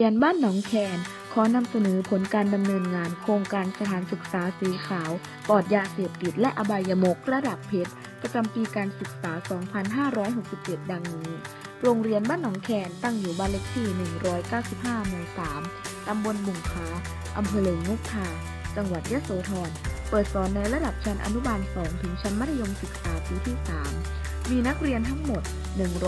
เรียนบ้านหนองแคนขอนำเสนอผลการดำเนินงานโครงการสถานศึกษาสีขาว ปลอดยาเสพติดและอบายมุกระดับเพชร ประจำปีการศึกษา 2567 ดังนี้ โรงเรียนบ้านหนองแคนตั้งอยู่บ้านเลขที่ 195 หมู่ 3 ตำบลบุงค้าอำเภอเหลงนุกทา จังหวัดยะโสธร เปิดสอนในระดับชั้นอนุบาล 2 ถึงชั้นมัธยมศึกษาปีที่ 3 มีนักเรียนทั้งหมด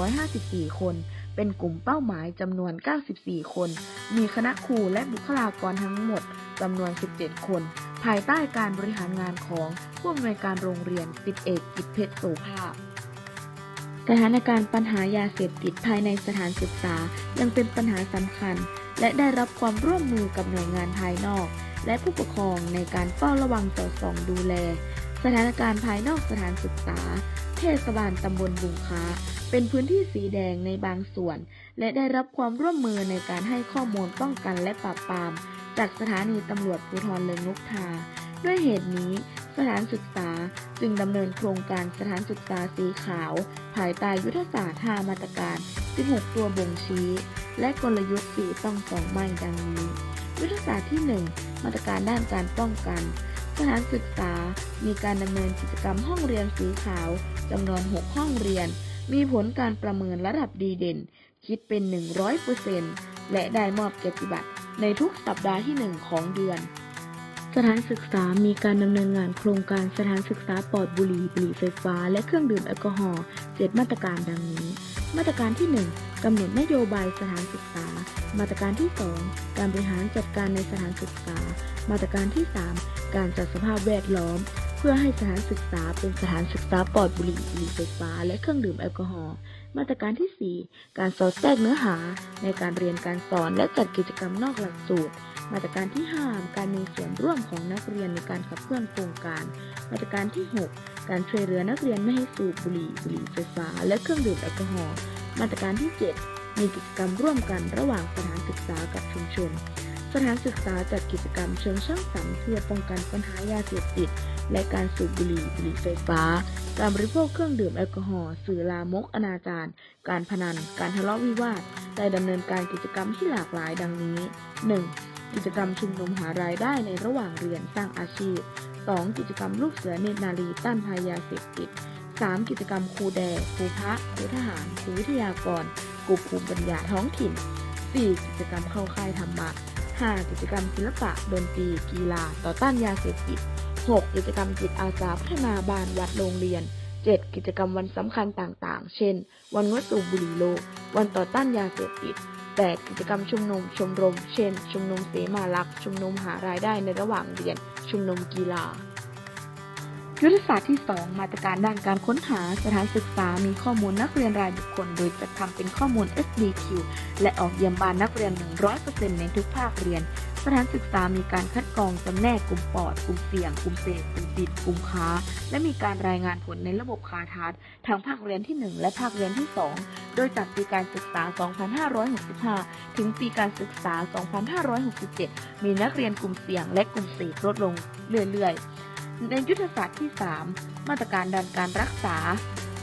154 คน เป็นกลุ่มเป้าหมายจำนวน 94 คน มีคณะครูและบุคลากรทั้งหมดจำนวน 17 คน ภายใต้การบริหารงานของผู้อำนวยการโรงเรียนสิบเอกกิจเพชรโสภาพสถานการณ์ปัญหายาเสพติดภายในสถานศึกษายังเป็นปัญหาสำคัญ และได้รับความร่วมมือกับหน่วยงานภายนอก และผู้ปกครองในการเฝ้าระวังสอดส่องดูแล สถานการณ์ภายนอกสถานศึกษา เทศบาลตำบลบุงค้า เป็นพื้นที่สีแดงในบางส่วน และได้รับความร่วมมือในการให้ข้อมูลป้องกันและปราบปราม จากสถานีตำรวจภูธรเลิงนกทา ด้วยเหตุนี้ สถานศึกษาจึงดำเนินโครงการสถานศึกษาสีขาว ภายใต้ยุทธศาสตร์5มาตรการ 16 ตัวบ่งชี้ และกลยุทธ์สีต้องสองไม่ดังนี้ ยุทธศาสตร์ที่ 1 มาตรการด้านการป้องกัน สถานศึกษา มีการดำเนินกิจกรรมห้องเรียนสีขาวจำนวน 6 ห้องเรียน มีผลการประเมินระดับดีเด่น คิดเป็น 100%และได้มอบเกียรติบัตรในทุกสัปดาห์ที่ 1 ของเดือน สถานศึกษามีการดำเนินงานโครงการสถานศึกษาปลอดบุหรี่บุหรี่ไฟฟ้า และเครื่องดื่มแอลกอฮอล์เจ็ดมาตรการดังนี้ มาตรการที่ 1กำหนดนโยบายสถานศึกษา มาตรการที่ 2 การบริหารจัดการในสถานศึกษา มาตรการที่ 3 การจัดสภาพแวดล้อม เพื่อให้สถานศึกษาเป็นสถานศึกษาปลอดบุหรี่บุหรี่ไฟฟ้า และเครื่องดื่มแอลกอฮอล์ มาตรการที่ 4 การสอดแทรกเนื้อหา ในการเรียนการสอนและจัดกิจกรรมนอกหลักสูตร มาตรการที่ 5 การมีส่วนร่วมของนักเรียนในการขับเคลื่อนโครงการ มาตรการที่ 6 การช่วยเหลือนักเรียนไม่ให้สูบบุหรี่บุหรี่ไฟฟ้า และเครื่องดื่มแอลกอฮอล์ มาตรการที่ 7 มีกิจกรรมร่วมกันระหว่างสถานศึกษากับชุมชน สถานศึกษาจัดกิจกรรมเชิงสร้างสรรค์เพื่อป้องกันปัญหายาเสพติด และการสูบบุหรี่บุหรี่ไฟฟ้า การบริโภคเครื่องดื่มแอลกอฮอล์สื่อลามกอนาจารการพนัน การทะเลาะวิวาทได้ดำเนินการกิจกรรมที่หลากหลายดังนี้ 1. กิจกรรมชุมนุมหารายได้ในระหว่างเรียนสร้างอาชีพ 2. กิจกรรมลูกเสือเนตรนารีต้านภัยยาเสพติด 3. กิจกรรมครูแดครูพระครูทหารครูวิทยากรกลุ่มภูมิปัญญาท้องถิ่น 4. กิจกรรมเข้าค่ายธรรมะ 5. กิจกรรมศิลปะดนตรีกีฬา ต่อต้านยาเสพติด 6. กิจกรรมจิตอาสาพัฒนาบ้านวัดโรงเรียน 7. กิจกรรมวันสำคัญต่างๆ เช่น วันงดสูบบุหรี่โลก วันต่อต้านยาเสพติด 8. กิจกรรมชุมนุมชมรม เช่น ชุมนุมเสมาลักษ์ชุมนุมหารายได้ในระหว่างเรียน ชุมนุมกีฬา ยุทธศาสตร์ที่ 2 มาตรการด้านการค้นหาสถานศึกษา มีข้อมูลนักเรียนรายบุคคล โดยจัดทำเป็นข้อมูล SDQ และออกเยี่ยมบ้านนักเรียน 100%ในทุกภาคเรียน สถานศึกษามีการคัดกรองจำแนกกลุ่มปอด กลุ่มเสี่ยง กลุ่มเสพกลุ่มติด กลุ่มค้า และมีการรายงานผลในระบบคาทัศทางภาคเรียนที่ 1 และภาคเรียนที่ 2 โดยจากปีการศึกษา 2565 ถึงปีการศึกษา 2567 มีนักเรียนกลุ่มเสี่ยงและกลุ่มเสพลดลงเรื่อยๆ ในยุทธศาสตร์ที่ 3 มาตรการด้านการรักษา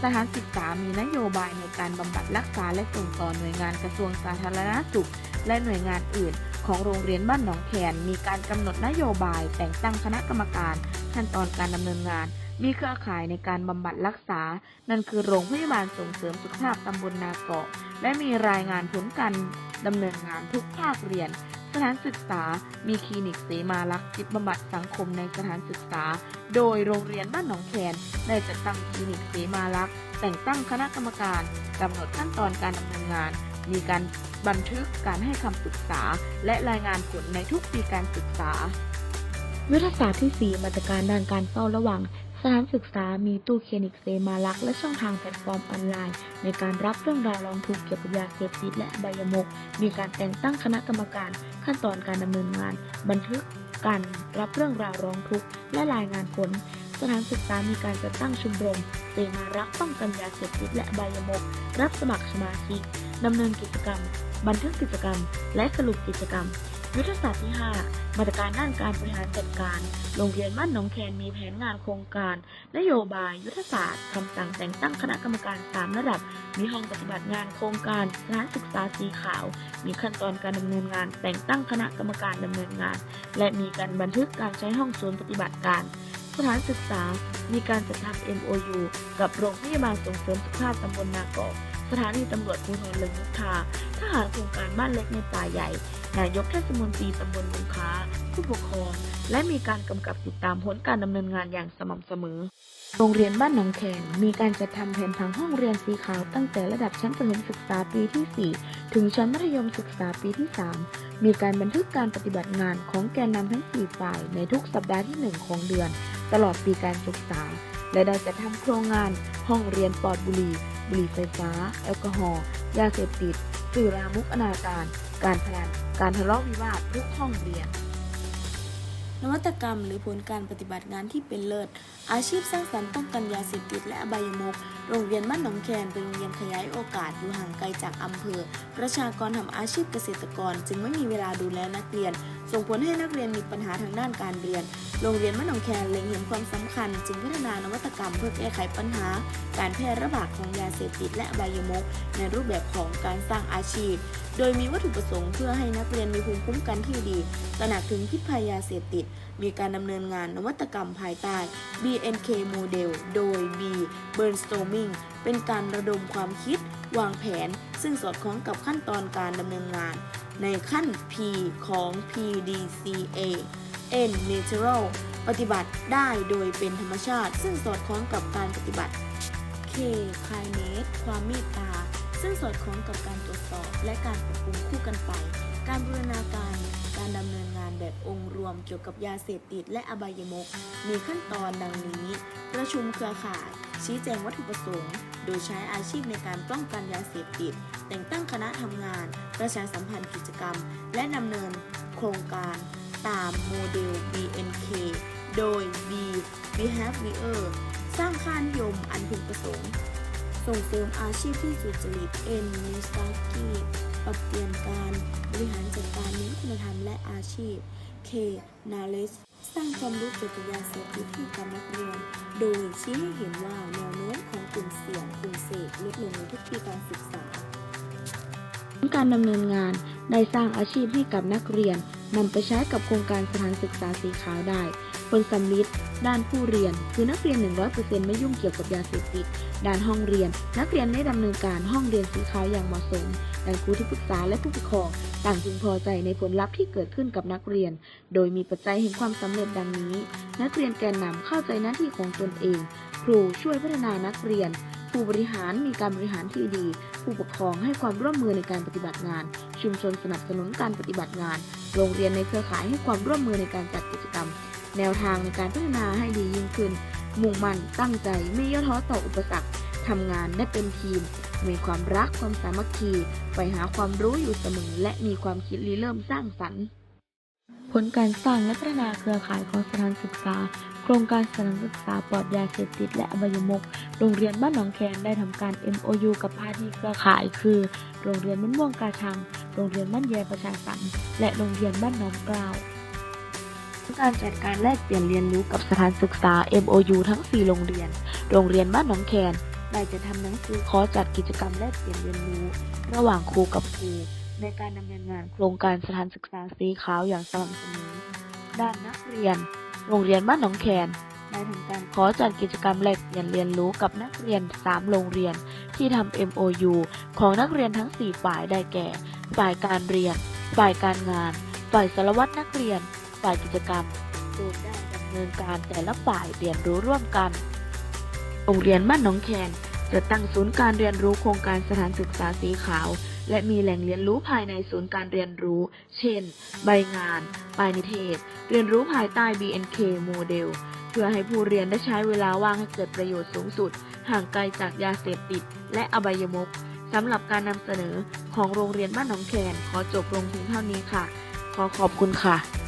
สถานศึกษามีนโยบายในการบำบัดรักษาและส่งต่อหน่วยงานกระทรวงสาธารณสุข และหน่วยงานอื่น ของโรงเรียนบ้านหนองแคนมีการกำหนดนโยบาย แต่งตั้งคณะกรรมการ ขั้นตอนการดำเนินงาน มีเครือข่ายในการบำบัดรักษา นั่นคือโรงพยาบาลส่งเสริมสุขภาพตำบลนาเกาะ และมีรายงานผลการดำเนินงานทุกภาคเรียน สถานศึกษา มีคลินิกเสมาลักษณ์จิตบำบัดสังคมในสถานศึกษา โดยโรงเรียนบ้านหนองแคนได้จัดตั้งคลินิกเสมาลักษณ์แต่งตั้งคณะกรรมการกำหนดขั้นตอนการดำเนินงาน มีการบันทึกการให้คำปรึกษา และรายงานผลในทุกปีการศึกษายุทธศาสตร์ที่ 4 มาตรการด้านการเฝ้าระวัง สถานศึกษามีตู้เคนิกเซมาลักษ์และช่องทางแพลตฟอร์มออนไลน์ ในการรับเรื่องราวร้องทุกข์เกี่ยวกับยาเสพติดและอบยมก มีการแต่งตั้งคณะกรรมการ ขั้นตอนการดำเนินงาน บันทึกการรับเรื่องราวร้องทุกข์และรายงานผลสถานศึกษามีการจัดตั้งชมรมเสมารักป้องกันยาเสพติดและอบยมก รับสมัครสมาชิกดำเนินกิจกรรม บันทึกกิจกรรม และสรุปกิจกรรม ยุทธศาสตร์ที่ 5 มาตรการด้านการบริหารจัดการ โรงเรียนบ้านหนองแคนมีแผนงานโครงการ นโยบายยุทธศาสตร์คำสั่งแต่งตั้งคณะกรรมการ 3 ระดับ มีห้องปฏิบัติงานโครงการสถานศึกษาสีขาว มีขั้นตอนการดำเนินงาน แต่งตั้งคณะกรรมการดำเนินงาน และมีการบันทึกการใช้ห้องศูนย์ปฏิบัติการสถานศึกษา มีการจัดทำ MOU กับโรงพยาบาลส่งเสริมสุขภาพตำบลนากอกสถานีตำรวจภูธรเลิงมุกทาทหารโครงการบ้านเล็กในป่าใหญ่ นายกเทศมนตรีตำบลบุงค้า ผู้ปกครอง และมีการกำกับติดตามผลการดำเนินงานอย่างสม่ำเสมอ โรงเรียนบ้านหนองแคนมีการจัดทำแผนผังห้องเรียนสีขาวตั้งแต่ระดับชั้นประถมศึกษาปีที่ 4 ถึงชั้นมัธยมศึกษาปีที่ 3 มีการบันทึกการปฏิบัติงานของแกนนำทั้ง 4 ฝ่าย ในทุกสัปดาห์ที่ 1 ของเดือน ตลอดปีการศึกษา และได้จัดทำโครงงาน ห้องเรียนปลอดบุหรี่บุหรี่ไฟฟ้า แอลกอฮอล์ยาเสพติดสื่อลามกอนาจาร การพนันการทะเลาะวิวาททุกห้องเรียน นวัตกรรมหรือผลการปฏิบัติงานที่เป็นเลิศ อาชีพสร้างสรรค์ป้องกันยาเสพติดและอบายมุกโรงเรียนบ้านหนองแคนเป็นโรงเรียนขยายโอกาสอยู่ห่างไกลจากอำเภอ ประชากรทำอาชีพเกษตรกร จึงไม่มีเวลาดูแลนักเรียน ส่งผลให้นักเรียนมีปัญหาทางด้านการเรียน โรงเรียนบ้านหนองแคนเล็งเห็นความสำคัญ จึงพัฒนานวัตกรรมเพื่อแก้ไขปัญหา การแพร่ระบาดของยาเสพติดและอบายมุกในรูปแบบของการสร้างอาชีพ โดยมีวัตถุประสงค์เพื่อให้นักเรียนมีภูมิคุ้มกันที่ดี ตระหนักถึงพิษภัยยาเสพติด มีการดำเนินงานนวัตกรรมภายใต้ BNK Model โดย B Brainstorming เป็นการระดมความคิด วางแผน ซึ่งสอดคล้องกับขั้นตอนการดำเนินงาน ในขั้น P ของ PDCA N Natural ปฏิบัติได้โดยเป็นธรรมชาติ ซึ่งสอดคล้องกับการปฏิบัติ K Kindness ความเมตตา ซึ่งสอดคล้องกับการตรวจสอบ และการปรับปรุงคู่กันไป การบูรณาการ การดำเนินงานแบบองค์รวมเกี่ยวกับยาเสพติดและอบายมุกมีขั้นตอนดังนี้ ประชุมเครือข่าย ชี้แจงวัตถุประสงค์ โดยใช้อาชีพในการป้องกันยาเสพติด แต่งตั้งคณะทำงาน ประชาสัมพันธ์กิจกรรม และดำเนินโครงการตามโมเดล BNK โดย B Behavior สร้างค่านิยมอันพึงประสงค์ ส่งเสริมอาชีพที่สุจริต N n e w s t a r k y ปรับเปลี่ยนการบริหารจัดการเน้คุณธรรมและอาชีพ K Knowledge สร้างความรู้เกี่ยวกับยาเสพติดให้กับนักเรียน โดยชี้ให้เห็นว่าแนวโน้มของกลุ่มเสี่ยงกลุ่มเสพลดลงในทุกปีการศึกษา การดำเนินงานได้สร้างอาชีพให้กับนักเรียนนำไปใช้กับโครงการสถานศึกษาสีขาวได้ ผลสำลิด ด้านผู้เรียน คือนักเรียน 100%ไม่ยุ่งเกี่ยวกับยาเสพติด ด้านห้องเรียน นักเรียนได้ดำเนินการห้องเรียนสีขาวอย่างเหมาะสมด้านครูที่ปรึกษาและผู้ปกครอง ต่างพึงพอใจในผลลัพธ์ที่เกิดขึ้นกับนักเรียน โดยมีปัจจัยแห่งความสำเร็จดังนี้ นักเรียนแกนนำเข้าใจหน้าที่ของตนเอง ครูช่วยพัฒนานักเรียน ผู้บริหารมีการบริหารที่ดี ผู้ปกครองให้ความร่วมมือในการปฏิบัติงาน ชุมชนสนับสนุนการปฏิบัติงาน โรงเรียนในเครือข่ายให้ความร่วมมือในการจัดกิจกรรม แนวทางในการพัฒนาให้ดียิ่งขึ้น มุ่งมั่นตั้งใจไม่ย่อท้อต่ออุปสรรคทำงานได้เป็นทีม มีความรักความสามัคคีไปหาความรู้อยู่เสมอ และมีความคิดริเริ่มสร้างสรรค์ผลการสร้างและพัฒนาเครือข่ายของสถานศึกษา โครงการสถานศึกษาปลอดยาเสพติดและอบายมุกโรงเรียนบ้านหนองแคนได้ทำการ MOU กับภาคีเครือข่าย คือ โรงเรียนบ้านม่วงกาชัง โรงเรียนบ้านแยประชาสรรค์และโรงเรียนบ้านหนองกล้าว การจัดการแลกเปลี่ยนเรียนรู้กับสถานศึกษา MOU ทั้ง 4 โรงเรียน โรงเรียนบ้านหนองแคนได้จะทำหนังสือขอจัดกิจกรรมแลกเปลี่ยนเรียนรู้ ระหว่างครูกับครูในการดำเนินงานโครงการสถานศึกษาสีขาวอย่างสม่ำเสมอด้านนักเรียน โรงเรียนบ้านหนองแคนได้ทำการขอจัดกิจกรรมแลกเปลี่ยนเรียนรู้กับนักเรียน 3 โรงเรียน ที่ทำ MOU ของนักเรียนทั้ง 4 ฝ่ายได้แก่ ฝ่ายการเรียน ฝ่ายการงาน ฝ่ายสารวัตรนักเรียน ฝ่ายกิจกรรมโดยได้ดำเนินการแต่ละฝ่ายเรียนรู้ร่วมกัน โรงเรียนบ้านหนองแคนจะตั้งศูนย์การเรียนรู้โครงการสถานศึกษาสีขาว และมีแหล่งเรียนรู้ภายในศูนย์การเรียนรู้ เช่น ใบงานปลายนิเทศ เรียนรู้ภายใต้ BNK โมเดล เพื่อให้ผู้เรียนได้ใช้เวลาว่างให้เกิดประโยชน์สูงสุด ห่างไกลจากยาเสพติด และอบายมุกสำหรับการนำเสนอของโรงเรียนบ้านหนองแคนขอจบลงเพียงเท่านี้ค่ะ ขอขอบคุณค่ะ